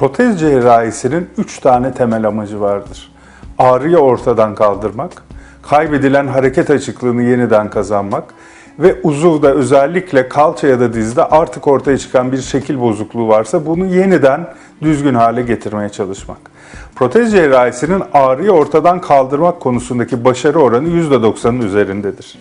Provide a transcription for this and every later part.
Protez cerrahisinin 3 tane temel amacı vardır. Ağrıyı ortadan kaldırmak, kaybedilen hareket açıklığını yeniden kazanmak ve uzuvda özellikle kalça ya da dizde artık ortaya çıkan bir şekil bozukluğu varsa bunu yeniden düzgün hale getirmeye çalışmak. Protez cerrahisinin ağrıyı ortadan kaldırmak konusundaki başarı oranı %90'ın üzerindedir.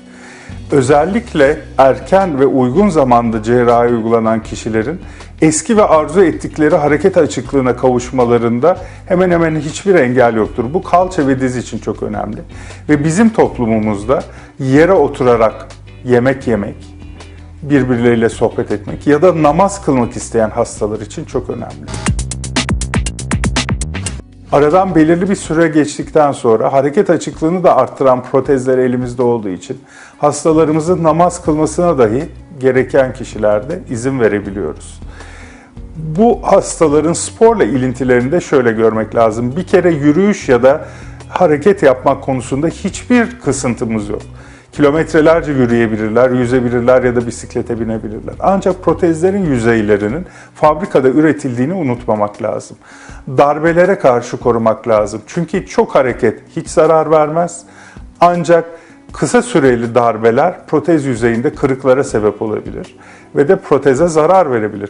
Özellikle erken ve uygun zamanda cerrahi uygulanan kişilerin eski ve arzu ettikleri hareket açıklığına kavuşmalarında hemen hemen hiçbir engel yoktur. Bu kalça ve diz için çok önemli. Ve bizim toplumumuzda yere oturarak yemek yemek, birbirleriyle sohbet etmek ya da namaz kılmak isteyen hastalar için çok önemli. Aradan belirli bir süre geçtikten sonra hareket açıklığını da arttıran protezler elimizde olduğu için hastalarımızın namaz kılmasına dahi gereken kişilerde izin verebiliyoruz. Bu hastaların sporla ilintilerini de şöyle görmek lazım. Bir kere yürüyüş ya da hareket yapmak konusunda hiçbir kısıntımız yok. Kilometrelerce yürüyebilirler, yüzebilirler ya da bisiklete binebilirler. Ancak protezlerin yüzeylerinin fabrikada üretildiğini unutmamak lazım. Darbelere karşı korumak lazım. Çünkü çok hareket hiç zarar vermez. Ancak kısa süreli darbeler protez yüzeyinde kırıklara sebep olabilir ve de proteze zarar verebilir.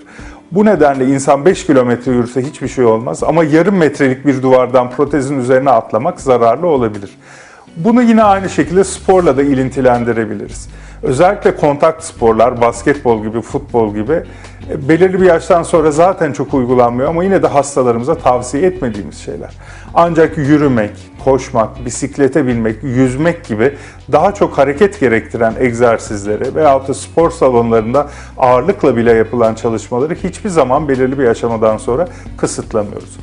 Bu nedenle insan 5 kilometre yürüse hiçbir şey olmaz ama yarım metrelik bir duvardan protezin üzerine atlamak zararlı olabilir. Bunu yine aynı şekilde sporla da ilintilendirebiliriz. Özellikle kontak sporlar, basketbol gibi, futbol gibi belirli bir yaştan sonra zaten çok uygulanmıyor ama yine de hastalarımıza tavsiye etmediğimiz şeyler. Ancak yürümek, koşmak, bisiklete binmek, yüzmek gibi daha çok hareket gerektiren egzersizleri veyahut da spor salonlarında ağırlıkla bile yapılan çalışmaları hiçbir zaman belirli bir aşamadan sonra kısıtlamıyoruz.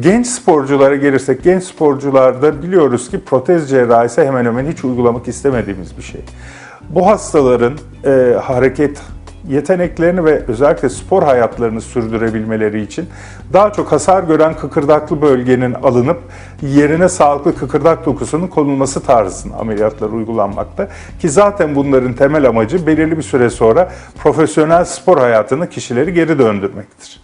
Genç sporculara gelirsek, genç sporcularda biliyoruz ki protez cerrahisi hemen hemen hiç uygulamak istemediğimiz bir şey. Bu hastaların e, hareket yeteneklerini ve özellikle spor hayatlarını sürdürebilmeleri için daha çok hasar gören kıkırdaklı bölgenin alınıp yerine sağlıklı kıkırdak dokusunun konulması tarzında ameliyatlar uygulanmakta. Ki zaten bunların temel amacı belirli bir süre sonra profesyonel spor hayatına kişileri geri döndürmektir.